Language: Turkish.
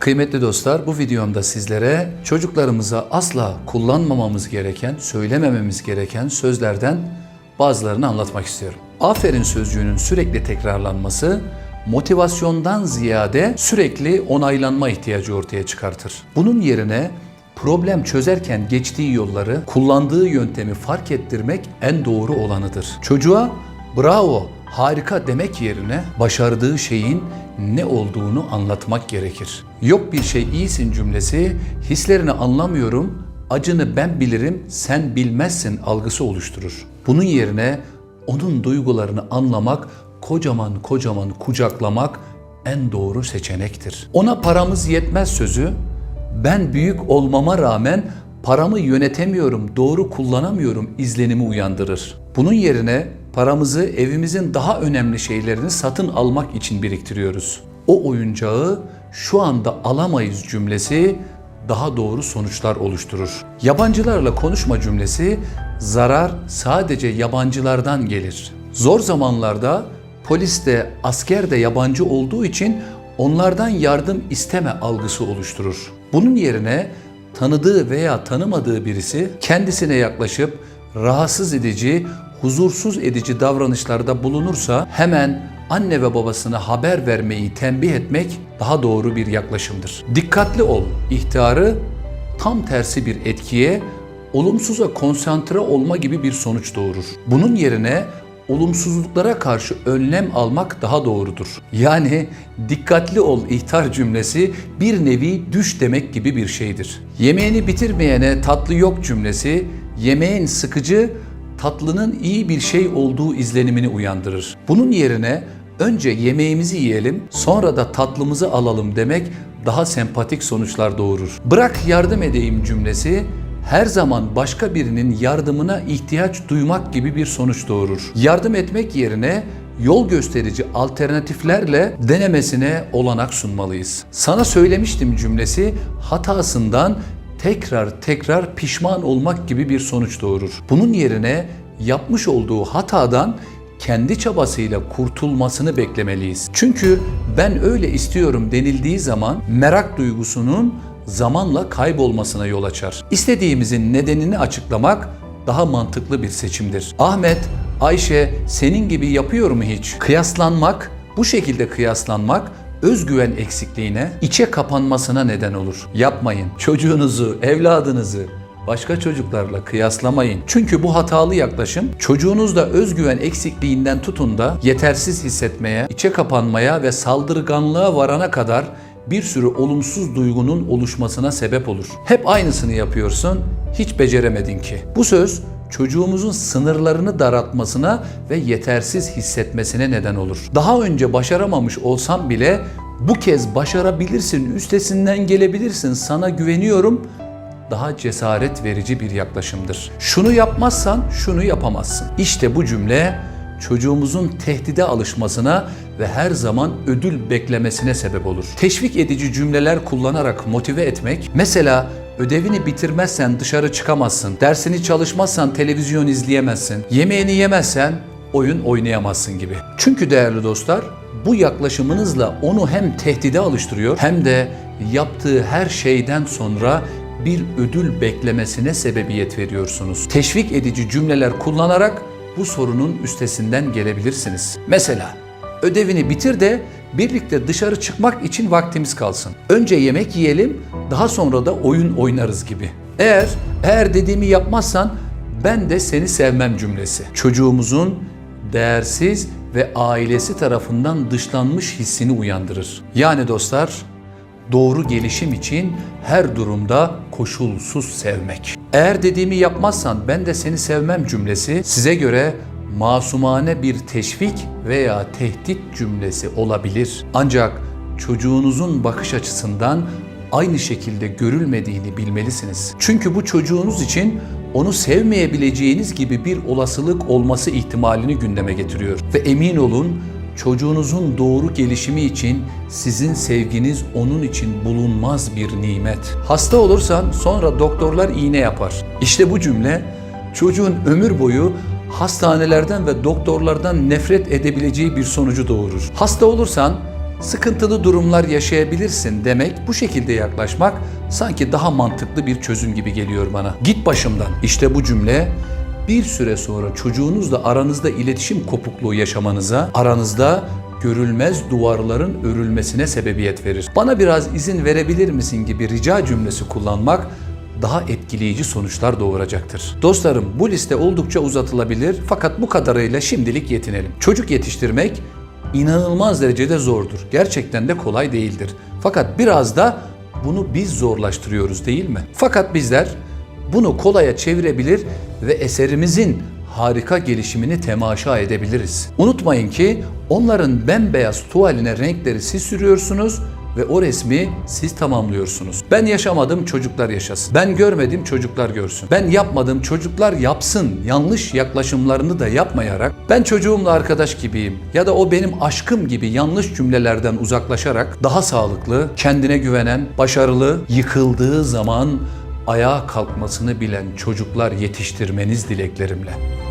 Kıymetli dostlar bu videomda sizlere çocuklarımıza asla kullanmamamız gereken, söylemememiz gereken sözlerden bazılarını anlatmak istiyorum. Aferin sözcüğünün sürekli tekrarlanması motivasyondan ziyade sürekli onaylanma ihtiyacı ortaya çıkartır. Bunun yerine problem çözerken geçtiği yolları, kullandığı yöntemi fark ettirmek en doğru olanıdır. Çocuğa bravo, harika demek yerine başardığı şeyin ne olduğunu anlatmak gerekir. Yok bir şey iyisin cümlesi, hislerini anlamıyorum, acını ben bilirim, sen bilmezsin algısı oluşturur. Bunun yerine onun duygularını anlamak, kocaman kocaman kucaklamak en doğru seçenektir. Ona paramız yetmez sözü, ben büyük olmama rağmen paramı yönetemiyorum, doğru kullanamıyorum izlenimi uyandırır. Bunun yerine paramızı evimizin daha önemli şeylerini satın almak için biriktiriyoruz. O oyuncağı şu anda alamayız cümlesi daha doğru sonuçlar oluşturur. Yabancılarla konuşma cümlesi zarar sadece yabancılardan gelir. Zor zamanlarda polis de asker de yabancı olduğu için onlardan yardım isteme algısı oluşturur. Bunun yerine tanıdığı veya tanımadığı birisi kendisine yaklaşıp rahatsız edici, huzursuz edici davranışlarda bulunursa hemen anne ve babasına haber vermeyi tembih etmek daha doğru bir yaklaşımdır. Dikkatli ol ihtarı tam tersi bir etkiye, olumsuza konsantre olma gibi bir sonuç doğurur. Bunun yerine olumsuzluklara karşı önlem almak daha doğrudur. Yani dikkatli ol ihtar cümlesi bir nevi düş demek gibi bir şeydir. Yemeğini bitirmeyene tatlı yok cümlesi yemeğin sıkıcı, tatlının iyi bir şey olduğu izlenimini uyandırır. Bunun yerine önce yemeğimizi yiyelim, sonra da tatlımızı alalım demek daha sempatik sonuçlar doğurur. Bırak yardım edeyim cümlesi her zaman başka birinin yardımına ihtiyaç duymak gibi bir sonuç doğurur. Yardım etmek yerine yol gösterici alternatiflerle denemesine olanak sunmalıyız. Sana söylemiştim cümlesi hatasından tekrar tekrar pişman olmak gibi bir sonuç doğurur. Bunun yerine yapmış olduğu hatadan kendi çabasıyla kurtulmasını beklemeliyiz. Çünkü ben öyle istiyorum denildiği zaman merak duygusunun zamanla kaybolmasına yol açar. İstediğimizin nedenini açıklamak daha mantıklı bir seçimdir. Ahmet, Ayşe senin gibi yapıyor mu hiç? Kıyaslanmak, bu şekilde kıyaslanmak özgüven eksikliğine, içe kapanmasına neden olur. Yapmayın. Çocuğunuzu, evladınızı başka çocuklarla kıyaslamayın. Çünkü bu hatalı yaklaşım çocuğunuzda özgüven eksikliğinden tutun da yetersiz hissetmeye, içe kapanmaya ve saldırganlığa varana kadar bir sürü olumsuz duygunun oluşmasına sebep olur. Hep aynısını yapıyorsun, hiç beceremedin ki. Bu söz çocuğumuzun sınırlarını daraltmasına ve yetersiz hissetmesine neden olur. Daha önce başaramamış olsam bile bu kez başarabilirsin, üstesinden gelebilirsin, sana güveniyorum daha cesaret verici bir yaklaşımdır. Şunu yapmazsan şunu yapamazsın. İşte bu cümle çocuğumuzun tehdide alışmasına ve her zaman ödül beklemesine sebep olur. Teşvik edici cümleler kullanarak motive etmek, mesela ödevini bitirmezsen dışarı çıkamazsın, dersini çalışmazsan televizyon izleyemezsin, yemeğini yemezsen oyun oynayamazsın gibi. Çünkü değerli dostlar, bu yaklaşımınızla onu hem tehdide alıştırıyor hem de yaptığı her şeyden sonra bir ödül beklemesine sebebiyet veriyorsunuz. Teşvik edici cümleler kullanarak bu sorunun üstesinden gelebilirsiniz. Mesela ödevini bitir de birlikte dışarı çıkmak için vaktimiz kalsın. Önce yemek yiyelim, daha sonra da oyun oynarız gibi. Eğer eğer dediğimi yapmazsan ben de seni sevmem cümlesi. Çocuğumuzun değersiz ve ailesi tarafından dışlanmış hissini uyandırır. Yani dostlar, doğru gelişim için her durumda koşulsuz sevmek. Eğer dediğimi yapmazsan ben de seni sevmem cümlesi size göre masumane bir teşvik veya tehdit cümlesi olabilir. Ancak çocuğunuzun bakış açısından aynı şekilde görülmediğini bilmelisiniz. Çünkü bu çocuğunuz için onu sevmeyebileceğiniz gibi bir olasılık olması ihtimalini gündeme getiriyor. Ve emin olun çocuğunuzun doğru gelişimi için sizin sevginiz onun için bulunmaz bir nimet. Hasta olursan sonra doktorlar iğne yapar. İşte bu cümle çocuğun ömür boyu hastanelerden ve doktorlardan nefret edebileceği bir sonucu doğurur. Hasta olursan Sıkıntılı durumlar yaşayabilirsin demek, bu şekilde yaklaşmak sanki daha mantıklı bir çözüm gibi geliyor bana. Git başımdan. İşte bu cümle bir süre sonra çocuğunuzla aranızda iletişim kopukluğu yaşamanıza, aranızda görülmez duvarların örülmesine sebebiyet verir. Bana biraz izin verebilir misin gibi rica cümlesi kullanmak daha etkileyici sonuçlar doğuracaktır. Dostlarım bu liste oldukça uzatılabilir fakat bu kadarıyla şimdilik yetinelim. Çocuk yetiştirmek inanılmaz derecede zordur. Gerçekten de kolay değildir. Fakat biraz da bunu biz zorlaştırıyoruz değil mi? Fakat bizler bunu kolaya çevirebilir ve eserimizin harika gelişimini temaşa edebiliriz. Unutmayın ki onların bembeyaz tuvaline renkleri siz sürüyorsunuz ve o resmi siz tamamlıyorsunuz. Ben yaşamadım çocuklar yaşasın. Ben görmedim çocuklar görsün. Ben yapmadım çocuklar yapsın. Yanlış yaklaşımlarını da yapmayarak ben çocuğumla arkadaş gibiyim ya da o benim aşkım gibi yanlış cümlelerden uzaklaşarak daha sağlıklı, kendine güvenen, başarılı, yıkıldığı zaman ayağa kalkmasını bilen çocuklar yetiştirmeniz dileklerimle.